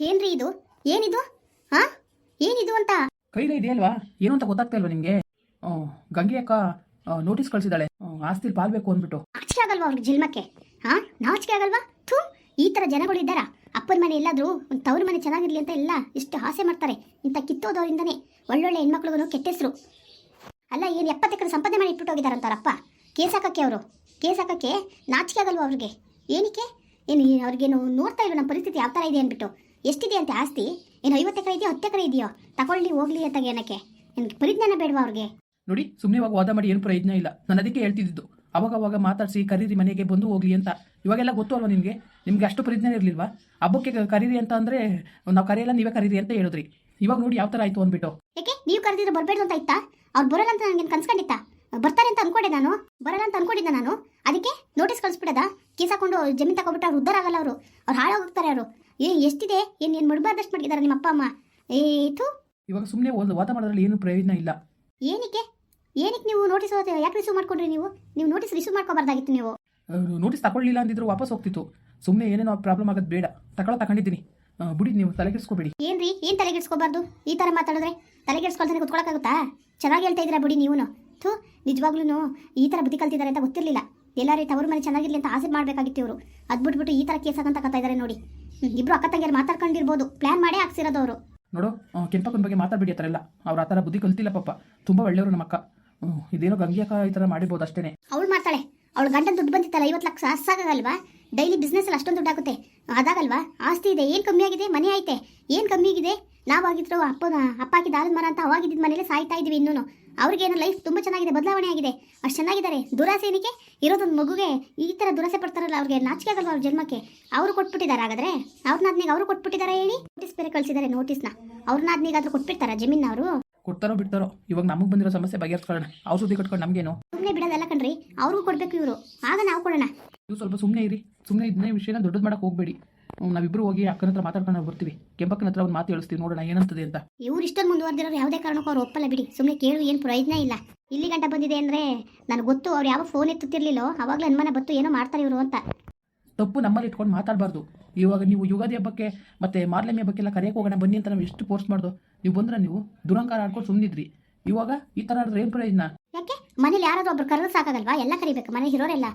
ಏನ್ರಿ ಇದು? ಏನಿದು? ಹಾ? ಏನಿದು ಅಂತ? ಕೈ ಅಲ್ವಾ? ಏನು ಅಂತ ಗೊತ್ತಾಗ್ತಾ ಇಲ್ವಾ ನಿಮಗೆ? ಗಂಗೆ ಅಕ್ಕ ನೋಟಿಸ್ ಕಳ್ಸಿದಾಳೆ ಆಸ್ತಿ ಪಾಲ್ಬೇಕು ಅಂದ್ಬಿಟ್ಟು. ನಾಚಿಕೆ ಆಗಲ್ವಾ ಅವ್ರಿಗೆ ಜನ್ಮಕ್ಕೆ ಹಾ? ನಾಚಿಕೆ ಆಗಲ್ವಾ? ಥೂ ಈ ತರ ಜನಗಳು ಇದ್ದಾರಾ? ಅಪ್ಪನ ಮನೆ ಎಲ್ಲಾದ್ರೂ ಒಂದು ತವ್ರ ಮನೆ ಚೆನ್ನಾಗಿರ್ಲಿ ಅಂತ ಎಲ್ಲ ಇಷ್ಟು ಆಸೆ ಮಾಡ್ತಾರೆ. ಇಂಥ ಕಿತ್ತೋದವರಿಂದನೇ ಒಳ್ಳೊಳ್ಳೆ ಹೆಣ್ಮಕ್ಳಿಗೂ ಕೆಟ್ಟ ಹೆಸರು ಅಲ್ಲ ಏನು ಎಪ್ಪತ್ತು ಎಕರೆ ಸಂಪಾದನೆ ಮಾಡಿ ಇಟ್ಬಿಟ್ಟು ಹೋಗಿದಾರಂತಾರಪ್ಪ ಕೇಸ್ ಹಾಕಕ್ಕೆ ಅವರು. ಕೇಸ್ ಹಾಕಕ್ಕೆ ನಾಚಿಕೆ ಆಗಲ್ವಾ ಅವ್ರಿಗೆ? ಏನಕ್ಕೆ? ಏನು ಅವ್ರಿಗೇನು ನೋಡ್ತಾ ಇಲ್ಲ ನಮ್ಮ ಪರಿಸ್ಥಿತಿ? ಯಾವ ಥರ ಇದೆ ಅಂದ್ಬಿಟ್ಟು. ಎಷ್ಟಿದೆ ಅಂತ ಆಸ್ತಿ? ಏನು ಐವತ್ತು ಎಕರೆ ಇದೆಯೋ ಹತ್ತು ಎಕರೆ ಇದೆಯೋ? ತಗೊಳ್ಳಿ ಹೋಗ್ಲಿ ಅಂತ ಏನಕ್ಕೆ? ನಿನಗೆ ಪರಿಜ್ಞಾನ ಬೇಡವಾ ಅವ್ರಿಗೆ? ನೋಡಿ ಸುಮ್ಮನೆ ಇವಾಗ ವಾದ ಮಾಡಿ ಏನು ಪ್ರಯೋಜನ ಇಲ್ಲ. ನಾನು ಅದಕ್ಕೆ ಹೇಳ್ತಿದ್ದು. ಅವಾಗ ಅವಾಗ ಮಾತಾಡಿಸಿ ಕರೀರಿ ಮನೆಗೆ ಬಂದು ಹೋಗ್ಲಿ ಅಂತ. ಇವಾಗೆಲ್ಲ ಗೊತ್ತು ಅಲ್ವಾ ನಿಮಗೆ? ನಿಮಗೆ ಅಷ್ಟು ಪರಿಜ್ಞಾನ ಇರಲಿಲ್ವಾ? ಹಬ್ಬಕ್ಕೆ ಕರೀರಿ ಅಂತ ಅಂದರೆ ನಾವು ಕರೆಯಲ್ಲ ನೀವೇ ಕರೀರಿ ಅಂತ ಹೇಳಿದ್ರಿ. ಇವಾಗ ನೋಡಿ ಯಾವ ಥರ ಆಯಿತು ಅಂದ್ಬಿಟ್ಟು. ಯಾಕೆ ನೀವು ಕರೆದಿದ್ರೆ ಬರಬೇಡ ಅಂತ ಇತ್ತಾ ಅವ್ರು ಬರಲ್ಲ ಅಂತ ನನಗೆ ಕನ್ಸ್ಕೊಂಡಿತ್ತ? ಬರ್ತಾರೆ ಅಂತ ಅನ್ಕೊಂಡೆ ನಾನು. ಬರಲ್ಲ ಅಂತ ಅನ್ಕೊಂಡಿದ್ದೆ ನಾನು. ಅದಕ್ಕೆ ನೋಟಿಸ್ ಕಳಿಸ್ಬಿಡದ ಕೇಸ್ ಹಾಕೊಂಡು ಜಮೀನು ತಗೊಬಿಟ್ಟು ಅವ್ರು ಉದ್ದಾರ ಆಗಲ್ಲ ಅವರು. ಅವ್ರು ಹಾಳಾಗೋಗ್ತಾರೆ ಅವರು. ಏ ಎಷ್ಟಿದೆ? ಏನ್ ಏನು ಮಡ್ಬಾರ್ದಷ್ಟು ಮಾಡಿದಾರ ನಿಮ್ಮ ಅಪ್ಪ ಅಮ್ಮ? ಏತು ಇವಾಗ ಸುಮ್ಮನೆ ಒಂದು ವಾದ ಮಾಡೋದ್ರಲ್ಲಿ ಏನು ಪ್ರಯೋಜನ ಇಲ್ಲ. ಏನಕ್ಕೆ? ಏನಕ್ಕೆ ನೀವು ನೋಟಿಸ್ ಯಾಕೆ ರಿಸೀವ್ ಮಾಡ್ಕೊಂಡ್ರಿ ನೀವು? ನೀವು ನೋಟಿಸ್ ರಿಸೀವ್ ಮಾಡ್ಕೋಬಾರ್ದಾಗಿತ್ತು ನೀವು. ನೋಟಿಸ್ ತಗೊಳ್ಳಿಲ್ಲ ಅಂದಿದ್ರು ವಾಪಸ್ ಹೋಗ್ತಿತ್ತು. ಸುಮ್ಮನೆ ಏನೇನೋ ಪ್ರಾಬ್ಲಮ್ ಆಗೋದು ಬೇಡ. ತಗೊಳ್ಳೋ ತಗೊಂಡಿದ್ದೀನಿ. ಬಿಡಿ ನೀವು ತಲೆಗೆಡ್ಸ್ಕೊಬೇಡಿ ಏನ್ರಿ? ಏನು ತಲೆಗೆಡ್ಸ್ಕೋಬಾರ್ದು ಈ ತರ ಮಾತಾಡಿದ್ರೆ ತಲೆಗೆಡ್ಸ್ಕೊಳ್ತಾನೆ ಕುತ್ಕೊಳಕ್ಕಾಗುತ್ತಾ? ಚೆನ್ನಾಗಿ ಹೇಳ್ತಾ ಇದ್ದೀರಾ ಬಿಡಿ ನೀವು ಥೂ ನಿಜವಾಗ್ಲೂ ಈ ತರ ಬುದ್ಧಿ ಕಲ್ತಿದ್ದಾರೆ ಅಂತ ಗೊತ್ತಿರಲಿಲ್ಲ. ಎಲ್ಲಾರಿ ತವರು ಮನೆ ಚೆನ್ನಾಗಿರ್ಲಿ ಅಂತ ಆಸೆ ಮಾಡಬೇಕಾಗಿತ್ತು ಇವರು. ಅದ್ಬಿಟ್ಬಿಟ್ಟು ಈ ತರ ಕೇಸ್ ಆಗಂತ ಕತ್ತಾ ಇದಾರೆ ನೋಡಿ. ಇಬ್ರು ಅಕ್ಕ ತಂಗಿಯರು ಮಾತಾಡ್ಕೊಂಡಿರ್ಬೋದು. ಪ್ಲಾನ್ ಮಾಡೇ ಹಾಕ್ಸಿರೋದು ಅವರು. ನೋಡು ಕೆಂಪಕ್ಕನ ಬಗ್ಗೆ ಮಾತಾಡ್ಬಿಡಿ ಆ ಥರ ಎಲ್ಲ. ಅವ್ರು ಆ ಥರ ಬುದ್ಧಿ ಕಲ್ತಿಲ್ಲ ಪಾಪ. ತುಂಬ ಒಳ್ಳೆಯವರು ನಮ್ಮ ಅಕ್ಕ ಹ್ಮ್, ಇದೇನೋ ಗಂಗೆ ಅಕ್ಕ ಈ ಥರ ಮಾಡಿರ್ಬೋದು ಅಷ್ಟೇ ಅವಳು ಮಾಡ್ತಾಳೆ. ಅವಳು ಗಂಡನ ದುಡ್ಡು ಬಂದಿತ್ತಲ್ಲ ಐವತ್ತು ಲಕ್ಷ ಸಾಕಾಗಲ್ವಾ? ಡೈಲಿ ಬಿಸ್ನೆಸ್ ಅಲ್ಲಿ ಅಷ್ಟೊಂದು ದುಡ್ಡು ಆಗುತ್ತೆ ಅದಾಗಲ್ವಾ? ಆಸ್ತಿ ಇದೆ ಏನು ಕಮ್ಮಿ ಆಗಿದೆ? ಮನೆ ಐತೆ. ಏನು ಕಮ್ಮಿ ಆಗಿದೆ? ನಾವಾಗಿದ್ರು ಅಪ್ಪನ ಅಪ್ಪ ಹಾಕಿದ ಆಲದ ಮರ ಅಂತ ಅವಾಗಿದ್ದ ಮನೇಲಿ ಸಾಯ್ತಾ ಇದೀವಿ ಇನ್ನೂ ಅವ್ರಿಗೇನೋ ಲೈಫ್ ತುಂಬ ಚೆನ್ನಾಗಿದೆ ಬದಲಾವಣೆ ಆಗಿದೆ. ಅಷ್ಟು ಚೆನ್ನಾಗಿದ್ದಾರೆ. ದುರಾಸೆ ಏನಕ್ಕೆ? ಇರೋದೊಂದು ಮಗುಗೆ ಈ ಥರ ದುರಾಸೆ ಪಡ್ತಾರಲ್ಲ ಅವ್ರಿಗೆ ನಾಚಿಕೆ ಆಗಲ್ವಾ ಅವ್ರ ಜನ್ಮಕ್ಕೆ? ಅವರು ಕೊಟ್ಬಿಟ್ಟಿದ್ದಾರೆ ಹಾಗಾದ್ರೆ? ಅವ್ರನ್ನಾದ್ನಿಗೆ ಅವರು ಕೊಟ್ಬಿಟ್ಟಿದ್ದಾರೆ ಹೇಳಿ? ನೋಟಿಸ್ ಬೇರೆ ಕಳಿಸಿದ್ದಾರೆ ನೋಟಿಸ್ನ ಅವ್ರನ್ನಾದ್ನಿಗಾದ್ರೂ ಕೊಟ್ಬಿಡ್ತಾರ ಜಮೀನ್ ಅವರು? ಕೊಡ್ತಾರೋ ಬಿಡ್ತಾರೋ? ಇವಾಗ ನಮಗೆ ಬಂದಿರೋ ಸಮಸ್ಯೆ ಬಗೆಹರಿಸ್ಕೊಳ್ಳೋಣ. ಅವ್ರು ಸುದ್ದಿ ಕಟ್ಕೊಂಡು ನಮಗೇನು ಸುಮ್ಮನೆ ಬಿಡೋದಲ್ಲ ಕಣ್ರಿ. ಅವ್ರಿಗೂ ಕೊಡಬೇಕು ಇವರು. ಆಗ ನಾವು ಕೊಡೋಣ. ನೀವು ಸ್ವಲ್ಪ ಸುಮ್ಮನೆ ಇರಿ. ಸುಮ್ಮನೆ ಇದನ್ನೇ ವಿಷಯನ ದೊಡ್ಡದು ಮಾಡೋಕೆ ಹೋಗಬೇಡಿ. ನಾವಿಬ್ಬರು ಹೋಗಿ ಅಕ್ಕನ ಹತ್ರ ಮಾತಾಡ್ಕೊಂಡು ಬರ್ತೀವಿ. ಕೆಂಪಕ್ಕನ ಹತ್ರ ಒಂದು ಮಾತು ಹೇಳಿಸ್ತೀವಿ ನೋಡೋಣ ಏನಂತದೆ ಅಂತ. ಇವ್ರು ಇಷ್ಟೊಂದು ಮುಂದುವರೆದಿರೋರು ಯಾವುದೇ ಕಾರಣಕ್ಕೂ ಅವ್ರು ಒಪ್ಪಲ್ಲ ಬಿಡಿ. ಸುಮ್ಮನೆ ಕೇಳು ಏನು ಪ್ರಯೋಜನ ಇಲ್ಲ. ಇಲ್ಲಿ ಗಂಟ ಬಂದಿದೆ ಅಂದ್ರೆ ನನಗೆ ಗೊತ್ತು ಅವ್ರು ಯಾವ ಫೋನ್ ಎತ್ತುತ್ತಿರ್ಲಿಲ್ಲೋ ಅವಾಗಲೇ ಅನುಮಾನ ಬತ್ತು ಏನೋ ಮಾಡ್ತಾರೆ ಇವರು ಅಂತ. ತಪ್ಪು ನಮ್ಮಲ್ಲಿ ಇಟ್ಕೊಂಡು ಮಾತಾಡಬಾರ್ದು. ಇವಾಗ ನೀವು ಯುಗಾದಿ ಹಬ್ಬಕ್ಕೆ ಮತ್ತೆ ಮಾರ್ಲಮಿ ಹಬ್ಬಕ್ಕೆಲ್ಲ ಕರೆಯಕ್ಕೆ ಹೋಗೋಣ ಬನ್ನಿ ಅಂತ ನಾವು ಎಷ್ಟು ಫೋರ್ಸ್ ಮಾಡ್ದು. ನೀವು ಬಂದ್ರೆ ನೀವು ದುರಂಕಾರ ಆಡ್ಕೊಂಡು ಸುಮ್ಮನಿದ್ರಿ ಇವಾಗ ಈ ಥರ ಆಡಿದ್ರೆ ಏನು ಪ್ರಯೋಜನ? ಯಾಕೆ? ಮನೇಲಿ ಯಾರಾದ್ರೂ ಒಬ್ರು ಕರೆದು ಸಾಕಾಗಲ್ವಾ? ಎಲ್ಲ ಕರಿಬೇಕು. ಮನೆ ಇರೋರೆಲ್ಲ.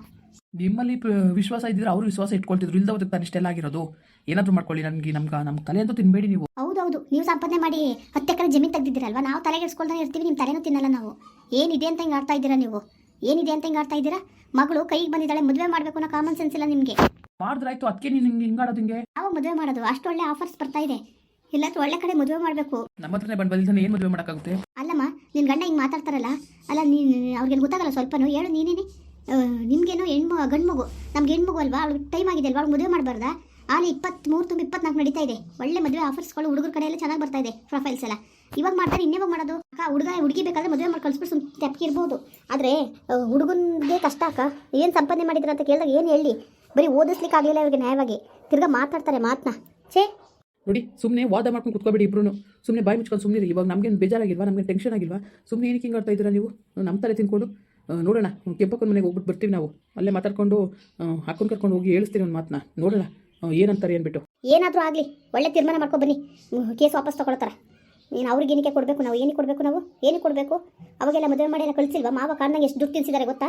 ನಿಮ್ಮಲ್ಲಿ ವಿಶ್ವಾಸ ಇದ್ದಿದ್ರೆ ಅವರು ವಿಶ್ವಾಸ ಇಟ್ಕೊಳ್ತಿದ್ರು. ಇಲ್ದವ್ರಿಗೆ ತಾನು ಇಷ್ಟೆಲ್ಲ ಆಗಿರೋದು. ಏನಾದರೂ ಮಾಡ್ಕೊಳ್ಳಿ ನನಗೆ ನಮ್ಗೆ ನಮ್ಮ ತಲೆ ಅಂತೂ ತಿನ್ಬೇಡಿ ನೀವು. ಹೌದೌದು. ನೀವು ಸಂಪಾದನೆ ಮಾಡಿ ಹತ್ತು ಎಕರೆ ಜಮೀನು ತೆಗ್ದಿದ್ದೀರಲ್ವಾ? ನಾವು ತಲೆಗೆಡ್ಸ್ಕೊಳ್ತಾನೆ ಇರ್ತೀವಿ ನಿಮ್ಮ ತಲೆನೂ ತಿನ್ನಲ್ಲ ನಾವು. ಏನಿದೆ ಅಂತ ಹಿಂಗೆ ಆಡ್ತಾ ಇದ್ದೀರಾ ನೀವು? ಏನಿದೆ ಅಂತ ಹಿಂಗೆ ಆಡ್ತಾ ಇದ್ದೀರಾ? ಮಗಳು ಕೈಗೆ ಬಂದಿದ್ದಾಳೆ ಮದುವೆ ಮಾಡಬೇಕು ಅನ್ನೋ ಕಾಮನ್ ಸೆನ್ಸ್ ಇಲ್ಲ ನಿಮಗೆ. ಮಾಡಿದ್ರಾಯ್ತು ಅದಕ್ಕೆ ನೀನು ಹಿಂಗೆ ಹಿಂಗಾಡೋದು ಹಿಂಗೆ? ಯಾವ ಮದುವೆ ಮಾಡೋದು ಅಷ್ಟು ಒಳ್ಳೆ ಆಫರ್ಸ್ ಬರ್ತಾ ಇದೆ. ಇಲ್ಲ ಒಳ್ಳೆ ಕಡೆ ಮದುವೆ ಮಾಡಬೇಕು. ನಮ್ಮ ಹತ್ರನೇ ಬಂದು ಬಂದಿದ್ದಾನೆ ಏನು ಮದುವೆ ಮಾಡೋಕ್ಕಾಗುತ್ತೆ? ಅಲ್ಲಮ್ಮ ನಿನ್ನ ಗಂಡ ಹಿಂಗೆ ಮಾತಾಡ್ತಾರಲ್ಲ? ಅಲ್ಲ ನೀನು ಅವ್ರಿಗೆ ಗೊತ್ತಾಗಲ್ಲ ಸ್ವಲ್ಪನೂ. ಹೇಳು ನೀನೇನೆ? ನಿಮಗೇನೋ ಹೆಣ್ಮು ಗಂಡು ಮಗು ನಮ್ಗೆ ಹೆಣ್ಮಗು ಅಲ್ವಾ? ಅವ್ಳಿಗೆ ಟೈಮ್ ಆಗಿದೆ ಅಲ್ವಾ? ಅವ್ಳು ಮದುವೆ ಮಾಡಬಾರ್ದಾ? ಆಲಿ ಇಪ್ಪತ್ತ್ಮೂರು ತುಂಬ ಇಪ್ಪತ್ನಾಲ್ಕು ನಡೀತಾ ಇದೆ. ಒಳ್ಳೆ ಮದುವೆ ಆಫರ್ಸ್ಗಳು, ಹುಡುಗರ ಕಡೆ ಎಲ್ಲ ಚೆನ್ನಾಗಿ ಬರ್ತಾ ಇದೆ ಪ್ರೊಫೈಲ್ಸ್ ಎಲ್ಲ. ಇವಾಗ ಮಾಡ್ತಾರೆ, ಇನ್ನೇವಾಗ ಮಾಡೋದು? ಅಕ್ಕ ಹುಡುಗ ಹುಡುಗಿ ಬೇಕಾದ್ರೆ ಮದುವೆ ಮಾಡಿ ಕಳಿಸ್ಬಿಟ್ಟು ಸುಮ್ಮನೆ ತೆಪ್ಪಿರ್ಬೋದು ಆದರೆ ಹುಡುಗನಿಗೆ ಕಷ್ಟ ಅಕ್ಕ. ಏನು ಸಂಪಾದನೆ ಮಾಡಿದ್ರ ಅಂತ ಕೇಳಿದಾಗ ಏನು ಹೇಳಿ? ಬರೀ ಓದಿಸ್ಲಿಕ್ಕೆ ಆಗಲಿಲ್ಲ ಇವ್ರಿಗೆ ನ್ಯಾಯವಾಗಿ. ತಿರ್ಗಾ ಮಾತಾಡ್ತಾರೆ ಮಾತನ್ನ ಛೇ! ನೋಡಿ ಸುಮ್ಮನೆ ವಾದ ಮಾಡ್ಕೊಂಡು ಕುತ್ಕೋಬೇಡಿ ಇಬ್ರು ಸುಮ್ಮನೆ ಬಾಯಿ ಮುಚ್ಕೊಂಡು ಸುಮ್ಮನೆ ಇವಾಗ ನಮಗೇನು ಬೇಜಾರಾಗಿಲ್ವಾ? ನಮಗೆ ಟೆನ್ಷನ್ ಆಗಿಲ್ವಾ? ಸುಮ್ಮನೆ ಏನಕ್ಕೆ ಹಿಂಗೆ ಆಡ್ತಾ ಇದ್ದೀರಾ ನೀವು? ನಮ್ಮ ತಲೆ ತಿನ್ಕೊಂಡು. ನೋಡೋಣ ಕೆಂಪಕ್ಕನ ಮನೆಗೆ ಹೋಗ್ಬಿಟ್ಟು ಬರ್ತೀವಿ ನಾವು. ಅಲ್ಲೇ ಮಾತಾಡ್ಕೊಂಡು ಹಾಕೊಂಡು ಕರ್ಕೊಂಡು ಹೋಗಿ ಹೇಳಿಸ್ತೀನಿ ಒಂದು ಮಾತನ್ನ ನೋಡೋಣ ಏನಂತಾರೆ ಅಂದ್ಬಿಟ್ಟು. ಏನಾದರೂ ಆಗಲಿ ಒಳ್ಳೆ ತೀರ್ಮಾನ ಮಾಡ್ಕೊ ಬನ್ನಿ. ಕೇಸ್ ವಾಪಸ್ ತಗೊಳ್ತಾರೆ. ನೀನು ಅವ್ರಿಗೆ ಏನಕ್ಕೆ ಕೊಡಬೇಕು ನಾವು ಏನಕ್ಕೆ ಕೊಡಬೇಕು ನಾವು? ಏನಕ್ಕೆ ಕೊಡಬೇಕು? ಅವಾಗೆಲ್ಲ ಮದುವೆ ಮಾಡಿ ಎಲ್ಲ ಕಳಿಸಿಲ್ವಾ? ಮಾವ ಕಾರಣಂಗೆ ಎಷ್ಟು ದುಡ್ಡು ತಿನ್ಸಿದ್ದಾರೆ ಗೊತ್ತಾ?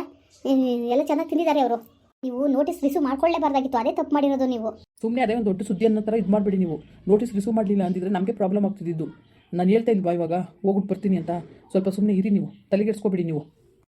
ಎಲ್ಲ ಚೆನ್ನಾಗಿ ತಿಂದಿದ್ದಾರೆ ಅವರು. ನೀವು ನೋಟಿಸ್ ರಿಸೀವ್ ಮಾಡ್ಕೊಳ್ಳೇಬಾರ್ದಾಗಿತ್ತು ಅದೇ ತಪ್ಪು ಮಾಡಿರೋದು ನೀವು. ಸುಮ್ಮನೆ ಅದೇ ಒಂದು ದೊಡ್ಡ ಸುದ್ದಿ ಅನ್ನೋ ಥರ ಇದು ಮಾಡಿಬಿಡಿ ನೀವು. ನೋಟಿಸ್ ರಿಸೀವ್ ಮಾಡಲಿಲ್ಲ ಅಂದಿದ್ರೆ ನಮಗೆ ಪ್ರಾಬ್ಲಮ್ ಆಗ್ತಿದ್ದು ನಾನು ಹೇಳ್ತಾ ಇಲ್ವಾ ಇವಾಗ? ಹೋಗ್ಬಿಟ್ಟು ಬರ್ತೀನಿ ಅಂತ. ಸ್ವಲ್ಪ ಸುಮ್ಮನೆ ಇರಿ ನೀವು. ತಲೆಗೆಡ್ಸ್ಕೊಬೇಡಿ ನೀವು.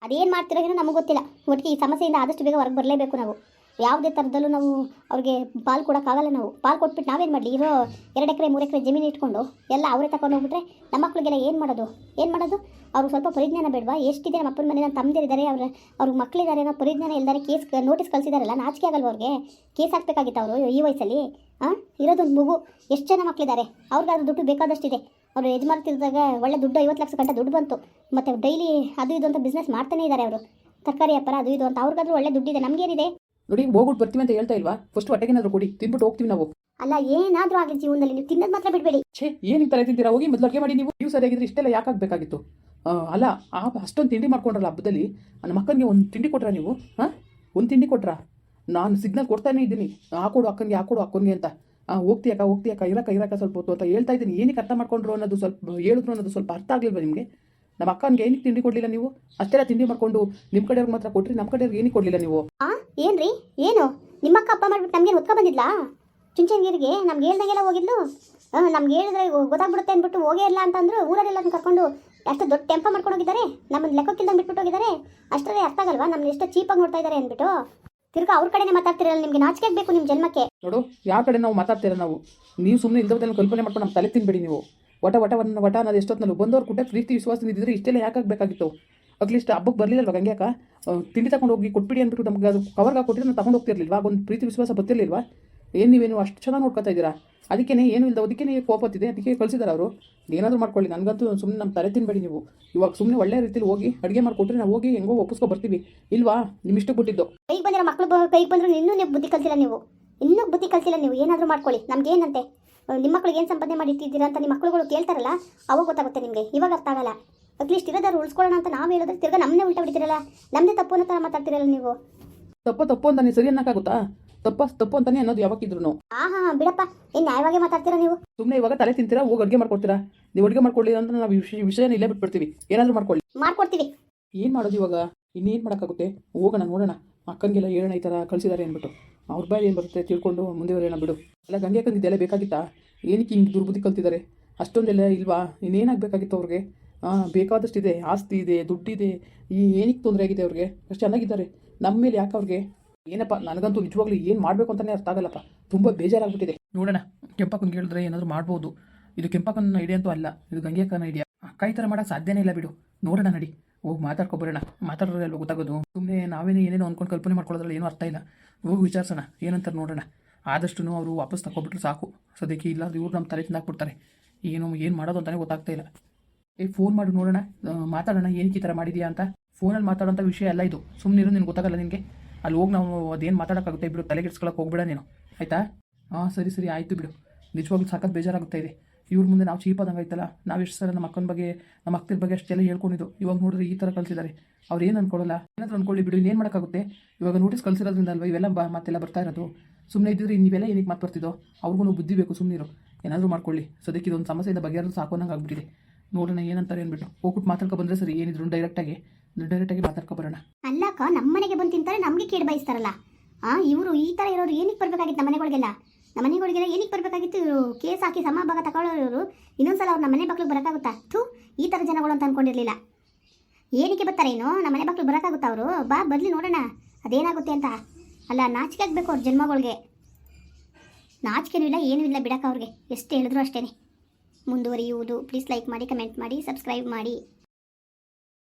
ಅದೇನು ಮಾಡ್ತಿರೋ ಏನೋ ನಮಗೆ ಗೊತ್ತಿಲ್ಲ. ಒಟ್ಟಿಗೆ ಈ ಸಮಸ್ಯೆಯಿಂದ ಆದಷ್ಟು ಬೇಗ ಹೊರಗೆ ಬರಲೇಬೇಕು ನಾವು. ಯಾವುದೇ ಥರದಲ್ಲೂ ನಾವು ಅವ್ರಿಗೆ ಪಾಲು ಕೊಡೋಕ್ಕಾಗಲ್ಲ ನಾವು. ಪಾಲು ಕೊಟ್ಬಿಟ್ಟು ನಾವೇನು ಮಾಡಲಿ? ಇರೋ ಎರಡು ಎಕರೆ, ಮೂರು ಎಕರೆ ಜಮೀನು ಇಟ್ಕೊಂಡು ಎಲ್ಲ ಅವರೇ ತಗೊಂಡು ಹೋಗ್ಬಿಟ್ರೆ ನಮ್ಮ ಮಕ್ಕಳಿಗೆಲ್ಲ ಏನು ಮಾಡೋದು? ಏನು ಮಾಡೋದು? ಅವ್ರಿಗೆ ಸ್ವಲ್ಪ ಪರಿಜ್ಞಾನ ಬೇಡವಾ? ಎಷ್ಟಿದೆ ನಮ್ಮ ಅಪ್ಪನ ಮನೆ? ನನ್ನ ತಮ್ಮದಿರಿದ್ದಾರೆ ಅವ್ರ ಅವ್ರಿಗೆ ಮಕ್ಕಳಿದ್ದಾರೆ ಅನ್ನೋ ಪರಿಜ್ಞಾನ ಇಲ್ದಾರೆ ಕೇಸ್ ನೋಟಿಸ್ ಕಳಿಸಿದಾರಲ್ಲ, ನಾಚಿಕೆ ಆಗಲ್ವ ಅವ್ರಿಗೆ? ಕೇಸ್ ಹಾಕ್ಬೇಕಾಗಿತ್ತು ಅವರು ಈ ವಯಸ್ಸಲ್ಲಿ? ಹಾಂ ಇರೋದೊಂದು ಮಗು. ಎಷ್ಟು ಜನ ಮಕ್ಕಳಿದ್ದಾರೆ ಅವ್ರಿಗಾದ್ರೂ ದುಡ್ಡು ಬೇಕಾದಷ್ಟಿದೆ. ಅವರು ಯಜಮಾನ್ತಿದ್ದಾಗ ಒಳ್ಳೆ ದುಡ್ಡು ಐವತ್ತು ಲಕ್ಷ ಗಂಟೆ ದುಡ್ಡು ಬಂತು. ಮತ್ತು ಡೈಲಿ ಅದು ಇದು ಅಂತ ಬಿಸ್ನೆಸ್ ಮಾಡ್ತಾನೆ ಇದ್ದಾರೆ ಅವರು. ತರಕಾರಿ ವ್ಯಾಪಾರ ಅದು ಇದು ಅಂತ ಅವ್ರಿಗಾದ್ರೂ ಒಳ್ಳೆ ದುಡ್ಡಿದೆ ನಮಗೇನಿದೆ? ನೋಡಿ ಹೋಗ್ಬಿಟ್ಟು ಬರ್ತೀವಿ ಅಂತ ಹೇಳ್ತಾ ಇಲ್ವಾ? ಫಸ್ಟ್ ಹೊಟ್ಟೆಗೇನಾದ್ರು ಕೊಡಿ ತಿನ್ಬಿಟ್ಟು ಹೋಗ್ತೀವಿ ನಾವು. ಅಲ್ಲ ಏನಾದರೂ ಆಗಲಿ ಜೀವನದಲ್ಲಿ ನೀವು ತಿನ್ನೋದು ಮಾತ್ರ ಬಿಡಬೇಡಿ. ಛೇ ಏನು ತಲೆ ತಿಂತೀರಾ? ಹೋಗಿ ಮೊದಲು ಅಡುಗೆ ಮಾಡಿ ನೀವು ನೀವು ಸರಿಯಾಗಿದ್ರೆ ಇಷ್ಟೆಲ್ಲ ಯಾಕೆ ಆಗಬೇಕಾಗಿತ್ತು? ಅಲ್ಲ ಆ ಅಷ್ಟೊಂದು ತಿಂಡಿ ಮಾಡ್ಕೊಂಡ್ರಲ್ಲ ಹಬ್ಬದಲ್ಲಿ ನಮ್ಮ ಅಕ್ಕನಿಗೆ ಒಂದು ತಿಂಡಿ ಕೊಟ್ರಾ ನೀವು? ಹಾಂ? ಒಂದು ತಿಂಡಿ ಕೊಟ್ರಾ? ನಾನು ಸಿಗ್ನಲ್ ಕೊಡ್ತಾನೆ ಇದ್ದೀನಿ. ಹಾಕೊಡು ಅಕ್ಕನಿಗೆ ಹಾಕೊಡು ಅಕ್ಕನಿಗೆ ಅಂತ. ಹೋಗ್ತೀಯಕ್ಕ ಹೋಗ್ತೀಯಕ್ಕ ಇರಕ್ಕ ಇರಕ್ಕ ಸ್ವಲ್ಪ ಹೊತ್ತು ಅಂತ ಹೇಳ್ತಾ ಇದ್ದೀನಿ. ಏನಕ್ಕೆ ಅರ್ಥ ಮಾಡ್ಕೊಂಡ್ರು ಅನ್ನೋದು ಸ್ವಲ್ಪ ಹೇಳಿದ್ರು ಅನ್ನೋದು ಸ್ವಲ್ಪ ಅರ್ಥ ಆಗಲಿಲ್ವ ನಿಮಗೆ? ನಮ್ಮ ಅಕ್ಕನಿಗೆ ಏನಕ್ಕೆ ತಿಂಡಿ ಕೊಡಲಿಲ್ಲ ನೀವು? ಅಷ್ಟೆಲ್ಲ ತಿಂಡಿ ಮಾಡ್ಕೊಂಡು ನಿಮ್ಮ ಕಡೆಯವ್ರಿಗೆ ಮಾತ್ರ ಕೊಟ್ರಿ, ನಮ್ಮ ಕಡೆಯವ್ರಿಗೆ ಏನಕ್ಕೆ ಕೊಡಲಿಲ್ಲ ನೀವು? ಆ, ಏನ್ರಿ? ಏನು? ನಿಮ್ಮ ಅಕ್ಕ ಅಪ್ಪ ಮಾಡ್ಬಿಟ್ಟು ನಮ್ಗೆ ಹೊತ್ಕೊ ಬಂದಿದ್ಲಾ? ಚುಂಚನಗಿರಿಗೆ, ನಮ್ಗೆ ಹೇಳ್ದಾಗೆಲ್ಲ ಹೋಗಿದ್ಲು? ನಮ್ಗೆ ಹೇಳಿದ್ರೆ ಗೊತ್ತಾಗ್ಬಿಡುತ್ತೆ ಅಂದ್ಬಿಟ್ಟು ಹೋಗೇ ಇಲ್ಲ ಅಂತಂದ್ರು ಊರಲ್ಲೆಲ್ಲ ಕರ್ಕೊಂಡು ಅಷ್ಟು ದೊಡ್ಡ ಟೆಂಪ ಮಾಡ್ಕೊಂಡು ಹೋಗಿದ್ದಾರೆ. ನಮ್ಮನ್ನು ಲೆಕ್ಕಕ್ಕಿಲ್ದಂಗೆ ಬಿಟ್ಬಿಟ್ಟು ಹೋಗಿದ್ದಾರೆ. ಅಷ್ಟರಲ್ಲಿ ಅರ್ಥ ಆಗಲ್ವಾ? ನಮ್ಮನ್ನ ಎಷ್ಟು ಚೀಪಾಗಿ ನೋಡ್ತಾ ಇದ್ದಾರೆ ಅಂದ್ಬಿಟ್ಟು. ತಿರ್ಗಾ ಅವ್ರ ಕಡೆನೇ ಮಾತಾಡ್ತಿರಲ್ಲ, ನಿಮಗೆ ನಾಚಿಕೆ ಬೇಕು ನಿಮ್ಮ ಜನ್ಮಕ್ಕೆ. ನೋಡು ಯಾವ ಕಡೆ ನಾವು ಮಾತಾಡ್ತೀರ ನಾವು? ನೀವು ಸುಮ್ಮನೆ ಇಲ್ದವದನ್ನು ಕಲ್ಪನೆ ಮಾಡ್ಕೊಂಡು ನಮ್ಮ ತಲೆ ತಿನ್ಬೇಡಿ ನೀವು. ವಟ ವಟವನ್ನು ವಟ ಅನ್ನೋದು ಎಷ್ಟೊತ್ತಿನಲ್ಲೂ. ಬಂದವ್ರು ಕುಟ್ಟ ಪ್ರೀತಿ, ವಿಶ್ವಾಸ ಇದ್ದಿದ್ರೆ ಇಷ್ಟೆಲ್ಲ ಯಾಕಾಗಬೇಕಾಗಿತ್ತು ಅಟ್ಲೀಸ್ಟ್ ಹಬ್ಬಕ್ಕೆ ಬರಲಿಲ್ಲ ಗಂಗ್ಯಾಕ ತಿಂಡಿ ತಗೊಂಡು ಹೋಗಿ ಕೊಟ್ಬಿಡಿ ಅಂದ್ಬಿಟ್ಟು ನಮ್ಗೆ ಅದು ಕವರ್ಗೆ ಕೊಟ್ಟಿದ್ರೆ ನಾವು ತಗೊಂಡು ಹೋಗ್ತಿರ್ಲಿಲ್ವಾ? ಒಂದು ಪ್ರೀತಿ, ವಿಶ್ವಾಸ ಬರ್ತಿರ್ಲಿಲ್ವಾ? ಏನು ನೀವೇನು ಅಷ್ಟು ಚೆನ್ನಾಗಿ ನೋಡ್ಕೊತಾ ಇದ್ದೀರಾ? ಅದಕ್ಕೇ ಏನು ಇಲ್ಲದ ಅದಕ್ಕೆ ಕೋಪತ್ತಿದೆ ಅದಕ್ಕೆ ಕಳಿಸಿದಾರೆ ಅವರು. ಏನಾದರೂ ಮಾಡ್ಕೊಳ್ಳಿ ನನಗಂತೂ ಸುಮ್ಮನೆ ನಮ್ಮ ತಲೆ ತಿನ್ಬೇಡಿ ನೀವು. ಇವಾಗ ಸುಮ್ಮನೆ ಒಳ್ಳೆ ರೀತಿಲಿ ಹೋಗಿ ಅಡುಗೆ ಮಾಡಿಕೊಟ್ರೆ ನಾವು ಹೋಗಿ ಹೆಂಗೋ ಒಪ್ಪಿಸ್ಕೊ ಬರ್ತೀವಿ. ಇಲ್ವಾ? ನಿಮ್ಮ ಇಷ್ಟ ಬಿಟ್ಟಿದ್ದು ಕೈಗೆ ಬಂದಿರೋ ಮಕ್ಕಳು ಕೈಗೆ ಬಂದರೆ ಇನ್ನೂ ನೀವು ಬುದ್ಧಿ ಕಲಿಸಿಲ್ಲ ನೀವು. ಇನ್ನೂ ಬುದ್ಧಿ ಕಲಿಸಿಲ್ಲ ನೀವು. ಏನಾದರೂ ಮಾಡ್ಕೊಳ್ಳಿ. ನಮ್ಗೆ ಏನಂತೆ? ನಿಮ್ಮ ಮಕ್ಳಿಗೆ ಏನು ಸಂಪಾದನೆ ಮಾಡಿ ಇಟ್ಟಿದ್ದೀರಾ ಅಂತ ನಿಮ್ಮ ಮಕ್ಕಳುಗಳು ಕೇಳ್ತಾರಲ್ಲ ಅವಾಗ ಗೊತ್ತಾಗುತ್ತೆ ನಿಮಗೆ. ಇವಾಗ ಅರ್ಥ ಆಗಲ್ಲ. ಅಟ್ಲೀಸ್ಟ್ ಇರೋದಾದ್ರು ಉಳಿಸ್ಕೊಳ್ಳೋಣ ಅಂತ ನಾವು ಹೇಳಿದ್ರೆ ತಿರ್ಗಾ ನಮ್ಮನ್ನೇ ಉಲ್ಟಾ ಬಿಡ್ತೀರಲ್ಲ ನಮ್ಮದೇ ತಪ್ಪು ಅನ್ನೋ ಥರ ಮಾತಾಡ್ತಿರಲ್ಲ ನೀವು. ತಪ್ಪು ತಪ್ಪು ಅಂತ ನೀವು ಸರಿ ಅನ್ನಕ್ಕಾಗುತ್ತಾ? ತಪ್ಪ ತಪ್ಪು ಅಂತಾನೆ ಅನ್ನೋದು ಯಾವಾಗಿದ್ರು ಹಾ ಬಿಡಪ್ಪ. ಏನು ನ್ಯಾಯವಾಗಿ ಮಾತಾಡ್ತೀರಾ ನೀವು? ಸುಮ್ಮನೆ ಇವಾಗ ತಲೆ ತಿಂತೀರಾ ಹೋಗಿ ಅಡುಗೆ ಮಾಡ್ಕೊಡ್ತೀರಾ? ನೀವು ಅಡುಗೆ ಮಾಡ್ಕೊಳ್ಳಿ ಅಂತ ನಾವು ವಿಷಯ ವಿಷಯನ ಇಲ್ಲೇ ಬಿಟ್ಬಿಡ್ತೀವಿ. ಏನಾದರೂ ಮಾಡ್ಕೊಳ್ಳಿ. ಮಾಡ್ಕೊಡ್ತೀವಿ. ಏನು ಮಾಡೋದು ಇವಾಗ? ಇನ್ನೇನು ಮಾಡೋಕ್ಕಾಗುತ್ತೆ? ಹೋಗೋಣ ನೋಡೋಣ. ಅಕ್ಕನಿಗೆಲ್ಲ ಹೇಳೋಣ ಈ ಥರ ಕಳಿಸಿದ್ದಾರೆ ಅಂದ್ಬಿಟ್ಟು. ಅವ್ರ ಬಾಯಿ ಏನು ಬರುತ್ತೆ ತಿಳ್ಕೊಂಡು ಮುಂದೆ ಬರೋಣ ಬಿಡು. ಅಲ್ಲ ಗಂಗೆ ಅಕ್ಕನಿಗೆ ಇದೆಲ್ಲ ಬೇಕಾಗಿತ್ತಾ? ಏನಕ್ಕೆ ಹಿಂಗೆ ದುರ್ಬುದ್ಧಿ ಕಲ್ತಿದ್ದಾರೆ ಅಷ್ಟೊಂದೆಲ್ಲ ಇಲ್ವಾ? ಇನ್ನೇನಾಗಬೇಕಾಗಿತ್ತು ಅವ್ರಿಗೆ? ಬೇಕಾದಷ್ಟು ಬೇಕಾದಷ್ಟಿದೆ. ಆಸ್ತಿ ಇದೆ ದುಡ್ಡಿದೆ. ಈ ಏನಕ್ಕೆ ತೊಂದರೆ ಆಗಿದೆ ಅವ್ರಿಗೆ? ಅಷ್ಟು ಚೆನ್ನಾಗಿದ್ದಾರೆ. ನಮ್ಮ ಮೇಲೆ ಯಾಕೆ ಅವ್ರಿಗೆ? ಏನಪ್ಪ, ನನಗಂತೂ ನಿಜವಾಗ್ಲೂ ಏನು ಮಾಡಬೇಕು ಅಂತಲೇ ಅರ್ಥ ಆಗಲ್ಲಪ್ಪ. ತುಂಬ ಬೇಜಾರಾಗ್ಬಿಟ್ಟಿದೆ. ನೋಡೋಣ, ಕೆಂಪಕ್ಕನ್ ಕೇಳಿದ್ರೆ ಏನಾದರೂ ಮಾಡ್ಬೋದು. ಇದು ಕೆಂಪಕ್ಕನ ಐಡಿಯಾ ಅಂತೂ ಅಲ್ಲ, ಇದು ಗಂಗೆಕ್ಕನ ಐಡಿಯಾ ಅಕ್ಕ ಈ ಥರ ಮಾಡೋಕ್ಕೆ ಸಾಧ್ಯನೇ ಇಲ್ಲ ಬಿಡು. ನೋಡೋಣ ನಡಿ. ಹೋಗಿ ಮಾತಾಡ್ಕೊಬರೋಣ ಮಾತಾಡೋದ್ರೆ ಅಲ್ವ ಗೊತ್ತಾಗೋದು? ಸುಮ್ಮನೆ ನಾವೇನೇ ಏನೇನೋ ಅಂದ್ಕೊಂಡು ಕಲ್ಪನೆ ಮಾಡ್ಕೊಳ್ಳೋದ್ರಲ್ಲಿ ಏನೂ ಅರ್ಥ ಇಲ್ಲ. ಹೋಗಿ ವಿಚಾರಿಸೋಣ, ಏನಂತಾರೆ ನೋಡೋಣ. ಆದಷ್ಟು ಅವರು ವಾಪಸ್ ತಗೊಬಿಟ್ರೆ ಸಾಕು. ಸದ್ಯಕ್ಕೆ ಇಲ್ಲ ಇವ್ರು ನಮ್ಮ ತಲೆ ತಿಂದಾಕ್ಬಿಡ್ತಾರೆ. ಏನು ಏನು ಮಾಡೋದು ಅಂತಲೇ ಗೊತ್ತಾಗ್ತಾ ಇಲ್ಲ. ಏ ಫೋನ್ ಮಾಡಿ, ನೋಡೋಣ. ಮಾತಾಡೋಣ ಏನಕ್ಕೆ ಈ ಥರ ಮಾಡಿದ್ಯಾ ಅಂತ. ಫೋನಲ್ಲಿ ಮಾತಾಡೋಂಥ ವಿಷಯ ಅಲ್ಲ ಇದು. ಸುಮ್ಮನೆ ಇರೋದು ನಿನಗೆ ಗೊತ್ತಾಗಲ್ಲ ನಿನಗೆ. ಅಲ್ಲಿ ಹೋಗಿ ನಾವು ಅದೇನು ಮಾತಾಡೋಕ್ಕಾಗುತ್ತೆ ಬಿಡು ತಲೆಗೆಡ್ಸ್ಕೊಳಕ್ಕೆ ಹೋಗ್ಬೇಡ ನೀನು. ಆಯಿತಾ? ಹಾಂ ಸರಿ ಸರಿ, ಆಯಿತು ಬಿಡು. ನಿಜವಾಗ್ಲೂ ಸಾಕಷ್ಟು ಬೇಜಾರಾಗ್ತಾ ಇದೆ. ಇವ್ರ ಮುಂದೆ ನಾವು ಚೀಪ್ ಆದಂಗೆ ಆಯ್ತಲ್ಲ, ನಾವು ಎಷ್ಟು ಸಲ ನಮ್ಮ ಅಕ್ಕನ ಬಗ್ಗೆ, ನಮ್ಮ ಅಕ್ಕನ ಬಗ್ಗೆ ಅಷ್ಟೆಲ್ಲ ಹೇಳ್ಕೊಂಡಿದ್ದು. ಇವಾಗ ನೋಡಿದ್ರೆ ಈ ಥರ ಕಳಿಸಿದ್ದಾರೆ ಅವ್ರು ಏನು ಅನ್ಕೊಳ್ಳಲ್ಲ? ಏನಾದರೂ ಅನ್ಕೊಳ್ಳಿ ಬಿಡು ಏನು ಮಾಡೋಕ್ಕಾಗುತ್ತೆ? ಇವಾಗ ನೋಟಿಸ್ ಕಳಿಸಿರೋದ್ರಿಂದ ಅಲ್ವಾ ಇವೆಲ್ಲ ಬ, ಮತ್ತೆಲ್ಲ ಬರ್ತಾ ಇರೋದು? ಸುಮ್ಮನೆ ಇದ್ದಿದ್ರೆ ನೀವೆಲ್ಲ ಏನಕ್ಕೆ ಮಾತು ಬರ್ತಿದ್ದೋ ಅವ್ರಿಗೂ ಬುದ್ಧಿ ಬೇಕು ಸುಮ್ಮನಿರು ಏನಾದರೂ ಮಾಡ್ಕೊಳ್ಳಿ. ಸದ್ಯಕ್ಕೆ ಇದೊಂದು ಸಮಸ್ಯೆಯಿಂದ ಬಗೆಹರಿದು ಸಾಕೋನಂಗೆ ಆಗ್ಬಿಟ್ಟಿದೆ. ನೋಡೋಣ ಏನಂತಾರೆ ಅಂದ್ಬಿಟ್ಟು ಹೋಗ್ಬಿಟ್ಟು ಮಾತಾಡ್ಕೊ ಬಂದರೆ ಸರಿ, ಏನಿದ್ರು ಡೈರೆಕ್ಟಾಗಿ ಡೈರೆಕ್ಟಾಗಿ ಮಾತಾಡ್ಕೊ ಬರೋಣ ಅಲ್ಲಕ್ಕ ನಮ್ಮ ಮನೆಗೆ ಬಂದು ತಿಂತಾರೆ, ನಮಗೆ ಕೇಳಿ ಬಯಸ್ತಾರಲ್ಲ. ಆ, ಇವರು ಈ ಥರ ಇರೋರು ಏನಕ್ಕೆ ಬರಬೇಕಾಗಿತ್ತು ನಮ್ಮ ಮನೆಗಳಿಗೆಲ್ಲ? ನಮ್ಮ ಮನೆಗಳಿಗೆಲ್ಲ ಏನಕ್ಕೆ ಬರಬೇಕಾಗಿತ್ತು ಇವರು? ಕೇಸ್ ಹಾಕಿ ಸಮಭಾಗ ತಗೊಳ್ಳೋರು ಇವರು ಇನ್ನೊಂದ್ಸಲ ಅವ್ರು ನಮ್ಮ ಮನೆ ಬಾಕ್ಲಿಗೆ ಬರೋಕ್ಕಾಗುತ್ತಾ? ಥೂ, ಈ ಥರ ಜನಗಳು ಅಂತ ಅಂದ್ಕೊಂಡಿರಲಿಲ್ಲ ಏನಕ್ಕೆ ಬರ್ತಾರೆ ಏನು? ನಮ್ಮ ಮನೆ ಬಾಕ್ಲಿಗೆ ಬರೋಕ್ಕಾಗುತ್ತಾ ಅವರು? ಬಾ ಬದಲಿ ನೋಡೋಣ. ಅದೇನಾಗುತ್ತೆ ಅಂತ? ಅಲ್ಲ, ನಾಚಿಕೆ ಆಗಬೇಕು ಅವ್ರ ಜನ್ಮಗಳಿಗೆ. ನಾಚಿಕೆನೂ ಇಲ್ಲ, ಏನೂ ಇಲ್ಲ ಬಿಡಕ್ಕ ಅವ್ರಿಗೆ. ಎಷ್ಟು ಹೇಳಿದ್ರು ಅಷ್ಟೇ ಮುಂದುವರಿಯುವುದು. ಪ್ಲೀಸ್ ಲೈಕ್ ಮಾಡಿ ಕಮೆಂಟ್ ಮಾಡಿ ಸಬ್ಸ್ಕ್ರೈಬ್ ಮಾಡಿ.